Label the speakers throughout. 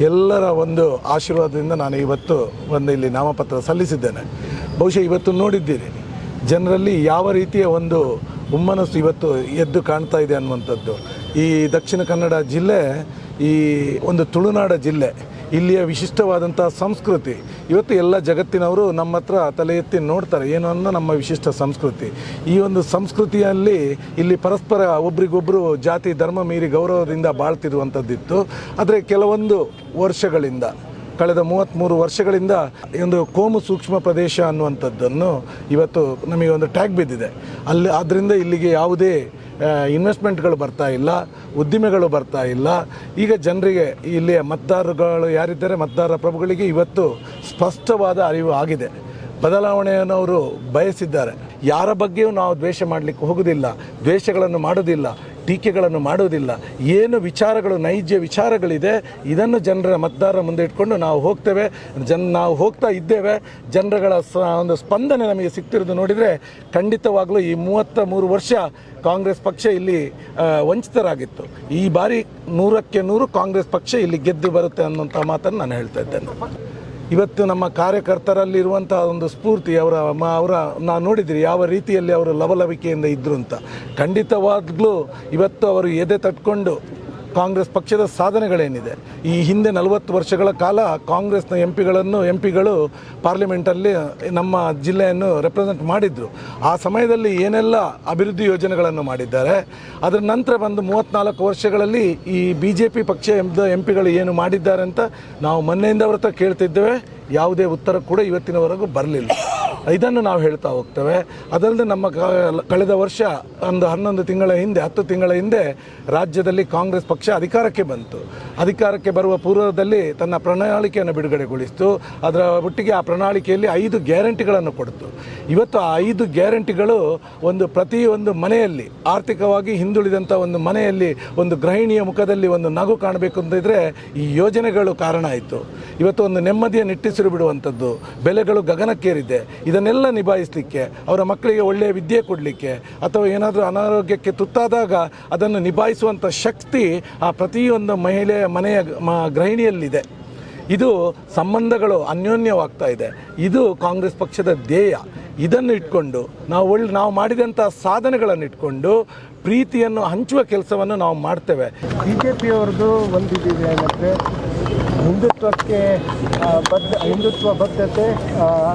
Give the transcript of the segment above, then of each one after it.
Speaker 1: ಎಲ್ಲರ ಒಂದು ಆಶೀರ್ವಾದದಿಂದ ನಾನು ಇವತ್ತು ಒಂದು ಇಲ್ಲಿ ನಾಮಪತ್ರ ಸಲ್ಲಿಸಿದ್ದೇನೆ. ಬಹುಶಃ ಇವತ್ತು ನೋಡಿದ್ದೀರಿ. ಜನರಲ್ಲಿ ಯಾವ ರೀತಿಯ ಒಂದು ಹುಮ್ಮನಸ್ಸು ಇವತ್ತು ಎದ್ದು ಕಾಣ್ತಾ ಇದೆ ಅನ್ನುವಂಥದ್ದು. ಈ ದಕ್ಷಿಣ ಕನ್ನಡ ಜಿಲ್ಲೆ, ಈ ಒಂದು ತುಳುನಾಡ ಜಿಲ್ಲೆ ಇಲ್ಲಿಯ ವಿಶಿಷ್ಟವಾದಂಥ ಸಂಸ್ಕೃತಿ. ಇವತ್ತು ಎಲ್ಲ ಜಗತ್ತಿನವರು ನಮ್ಮ ಹತ್ರ ತಲೆ ಎತ್ತಿ ನೋಡ್ತಾರೆ, ಏನು ಅನ್ನೋ ನಮ್ಮ ವಿಶಿಷ್ಟ ಸಂಸ್ಕೃತಿ. ಈ ಒಂದು ಸಂಸ್ಕೃತಿಯಲ್ಲಿ ಇಲ್ಲಿ ಪರಸ್ಪರ ಒಬ್ರಿಗೊಬ್ಬರು ಜಾತಿ, ಧರ್ಮ ಮೀರಿ ಗೌರವದಿಂದ ಬಾಳ್ತಿರುವಂಥದ್ದಿತ್ತು. ಆದರೆ ಕೆಲವೊಂದು ವರ್ಷಗಳಿಂದ, ಕಳೆದ ಮೂವತ್ತ್ಮೂರು ವರ್ಷಗಳಿಂದ ಒಂದು ಕೋಮು ಸೂಕ್ಷ್ಮ ಪ್ರದೇಶ ಅನ್ನುವಂಥದ್ದನ್ನು ಇವತ್ತು ನಮಗೆ ಒಂದು ಟ್ಯಾಗ್ ಬಿದ್ದಿದೆ. ಅಲ್ಲಿ ಆದ್ದರಿಂದ ಇಲ್ಲಿಗೆ ಯಾವುದೇ ಇನ್ವೆಸ್ಟ್ಮೆಂಟ್ಗಳು ಬರ್ತಾ ಇಲ್ಲ, ಉದ್ದಿಮೆಗಳು ಬರ್ತಾ ಇಲ್ಲ. ಈಗ ಜನರಿಗೆ ಇಲ್ಲಿಯ ಮತದಾರರುಗಳು ಯಾರಿದ್ದಾರೆ? ಮತದಾರ ಪ್ರಭುಗಳಿಗೆ ಇವತ್ತು ಸ್ಪಷ್ಟವಾದ ಅರಿವು ಆಗಿದೆ. ಬದಲಾವಣೆಯನ್ನು ಅವರು ಬಯಸಿದ್ದಾರೆ. ಯಾರ ಬಗ್ಗೆಯೂ ನಾವು ದ್ವೇಷ ಮಾಡಲಿಕ್ಕೆ ಹೋಗುವುದಿಲ್ಲ ದ್ವೇಷಗಳನ್ನು ಮಾಡೋದಿಲ್ಲ. ಟೀಕೆಗಳನ್ನು ಮಾಡುವುದಿಲ್ಲ ಏನು ವಿಚಾರಗಳು, ನೈಜ ವಿಚಾರಗಳಿದೆ, ಇದನ್ನು ಜನರ ಮತದಾರರ ಮುಂದೆ ಇಟ್ಕೊಂಡು ನಾವು ಹೋಗ್ತೇವೆ. ಜನ್, ನಾವು ಹೋಗ್ತಾ ಇದ್ದೇವೆ. ಜನರುಗಳ ಒಂದು ಸ್ಪಂದನೆ ನಮಗೆ ಸಿಗ್ತಿರೋದು ನೋಡಿದರೆ, ಖಂಡಿತವಾಗಲೂ ಈ ಮೂವತ್ತ ಮೂರು ವರ್ಷ ಕಾಂಗ್ರೆಸ್ ಪಕ್ಷ ಇಲ್ಲಿ ವಂಚಿತರಾಗಿತ್ತು. ಈ ಬಾರಿ ನೂರಕ್ಕೆ ನೂರು ಕಾಂಗ್ರೆಸ್ ಪಕ್ಷ ಇಲ್ಲಿ ಗೆದ್ದು ಬರುತ್ತೆ ಅನ್ನುವಂಥ ಮಾತನ್ನು ನಾನು ಹೇಳ್ತಾ ಇದ್ದೇನೆ. ಇವತ್ತು ನಮ್ಮ ಕಾರ್ಯಕರ್ತರಲ್ಲಿರುವಂಥ ಒಂದು ಸ್ಫೂರ್ತಿ ಅವರ ಮ- ಅವರ ನಾವು ನೋಡಿದಿರಿ ಯಾವ ರೀತಿಯಲ್ಲಿ ಅವರು ಲವಲವಿಕೆಯಿಂದ ಇದ್ದರು ಅಂತ. ಖಂಡಿತವಾಗ್ಲೂ ಇವತ್ತು ಅವರು ಎದೆ ತಟ್ಕೊಂಡು ಕಾಂಗ್ರೆಸ್ ಪಕ್ಷದ ಸಾಧನೆಗಳೇನಿದೆ? ಈ ಹಿಂದೆ ನಲವತ್ತು ವರ್ಷಗಳ ಕಾಲ ಕಾಂಗ್ರೆಸ್ನ ಎಂ ಪಿಗಳನ್ನು ಎಂ ಪಿಗಳು ಪಾರ್ಲಿಮೆಂಟಲ್ಲಿ ನಮ್ಮ ಜಿಲ್ಲೆಯನ್ನು ರೆಪ್ರೆಸೆಂಟ್ ಮಾಡಿದರು. ಆ ಸಮಯದಲ್ಲಿ ಏನೆಲ್ಲ ಅಭಿವೃದ್ಧಿ ಯೋಜನೆಗಳನ್ನು ಮಾಡಿದ್ದಾರೆ? ಅದರ ನಂತರ ಬಂದು ಮೂವತ್ತ್ನಾಲ್ಕು ವರ್ಷಗಳಲ್ಲಿ ಈ ಬಿ ಜೆ ಪಿ ಪಕ್ಷ ಎಂ ಪಿಗಳು ಏನು ಮಾಡಿದ್ದಾರೆ ಅಂತ ನಾವು ಮೊನ್ನೆಯಿಂದ ಅವ್ರ ಹತ್ರ ಕೇಳ್ತಿದ್ದೇವೆ. ಯಾವುದೇ ಉತ್ತರ ಕೂಡ ಇವತ್ತಿನವರೆಗೂ ಬರಲಿಲ್ಲ. ಇದನ್ನು ನಾವು ಹೇಳ್ತಾ ಹೋಗ್ತೇವೆ. ಅದಲ್ಲದೆ ನಮ್ಮ ಕಳೆದ ವರ್ಷ ಒಂದು ಹನ್ನೊಂದು ತಿಂಗಳ ಹಿಂದೆ, ಹತ್ತು ತಿಂಗಳ ಹಿಂದೆ ರಾಜ್ಯದಲ್ಲಿ ಕಾಂಗ್ರೆಸ್ ಪಕ್ಷ ಅಧಿಕಾರಕ್ಕೆ ಬಂತು. ಅಧಿಕಾರಕ್ಕೆ ಬರುವ ಪೂರ್ವದಲ್ಲಿ ತನ್ನ ಪ್ರಣಾಳಿಕೆಯನ್ನು ಬಿಡುಗಡೆಗೊಳಿಸಿತು. ಅದರ ಒಟ್ಟಿಗೆ ಆ ಪ್ರಣಾಳಿಕೆಯಲ್ಲಿ ಐದು ಗ್ಯಾರಂಟಿಗಳನ್ನು ಕೊಡ್ತು. ಇವತ್ತು ಆ ಐದು ಗ್ಯಾರಂಟಿಗಳು ಒಂದು ಪ್ರತಿಯೊಂದು ಮನೆಯಲ್ಲಿ, ಆರ್ಥಿಕವಾಗಿ ಹಿಂದುಳಿದಂಥ ಒಂದು ಮನೆಯಲ್ಲಿ, ಒಂದು ಗೃಹಿಣಿಯ ಮುಖದಲ್ಲಿ ಒಂದು ನಗು ಕಾಣಬೇಕು ಅಂತಿದ್ರೆ ಈ ಯೋಜನೆಗಳು ಕಾರಣ ಆಯಿತು. ಇವತ್ತು ಒಂದು ನೆಮ್ಮದಿಯ ನಿಟ್ಟಿಸಿರು ಬಿಡುವಂಥದ್ದು. ಬೆಲೆಗಳು ಗಗನಕ್ಕೇರಿದೆ. ಇದನ್ನೆಲ್ಲ ನಿಭಾಯಿಸಲಿಕ್ಕೆ, ಅವರ ಮಕ್ಕಳಿಗೆ ಒಳ್ಳೆಯ ವಿದ್ಯೆ ಕೊಡಲಿಕ್ಕೆ, ಅಥವಾ ಏನಾದರೂ ಅನಾರೋಗ್ಯಕ್ಕೆ ತುತ್ತಾದಾಗ ಅದನ್ನು ನಿಭಾಯಿಸುವಂಥ ಶಕ್ತಿ ಆ ಪ್ರತಿಯೊಂದು ಮಹಿಳೆಯ ಮನೆಯ ಗೃಹಿಣಿಯಲ್ಲಿದೆ. ಇದು ಸಂಬಂಧಗಳು ಅನ್ಯೋನ್ಯವಾಗ್ತಾ ಇದೆ. ಇದು ಕಾಂಗ್ರೆಸ್ ಪಕ್ಷದ ಧ್ಯೇಯ. ಇದನ್ನು ಇಟ್ಕೊಂಡು, ನಾವು ಒಳ್ಳೆ ನಾವು ಮಾಡಿದಂಥ ಸಾಧನೆಗಳನ್ನು ಇಟ್ಕೊಂಡು, ಪ್ರೀತಿಯನ್ನು ಹಂಚುವ ಕೆಲಸವನ್ನು ನಾವು ಮಾಡ್ತೇವೆ.
Speaker 2: ಬಿ ಜೆ ಪಿಯವ್ರದ್ದು ಒಂದು ಹಿಂದುತ್ವಕ್ಕೆ ಬದ್ಧ ಹಿಂದುತ್ವ ಬದ್ಧತೆ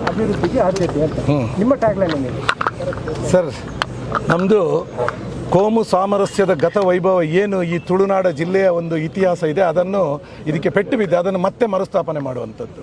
Speaker 2: ಅಭಿವೃದ್ಧಿಗೆ ಆದ್ಯತೆ ಅಂತ. ನಿಮ್ಮ ಟ್ಯಾಗ್ಲೈನ್ ಏನಿದೆ
Speaker 1: ಸರ್ ನಮ್ಮದು ಕೋಮು ಸಾಮರಸ್ಯದ ಗತ ವೈಭವ ಏನು ಈ ತುಳುನಾಡ ಜಿಲ್ಲೆಯ ಒಂದು ಇತಿಹಾಸ ಇದೆ ಅದನ್ನು ಇದಕ್ಕೆ ಪೆಟ್ಟು ಬಿದ್ದೆ ಅದನ್ನು ಮತ್ತೆ ಮರುಸ್ಥಾಪನೆ ಮಾಡುವಂಥದ್ದು.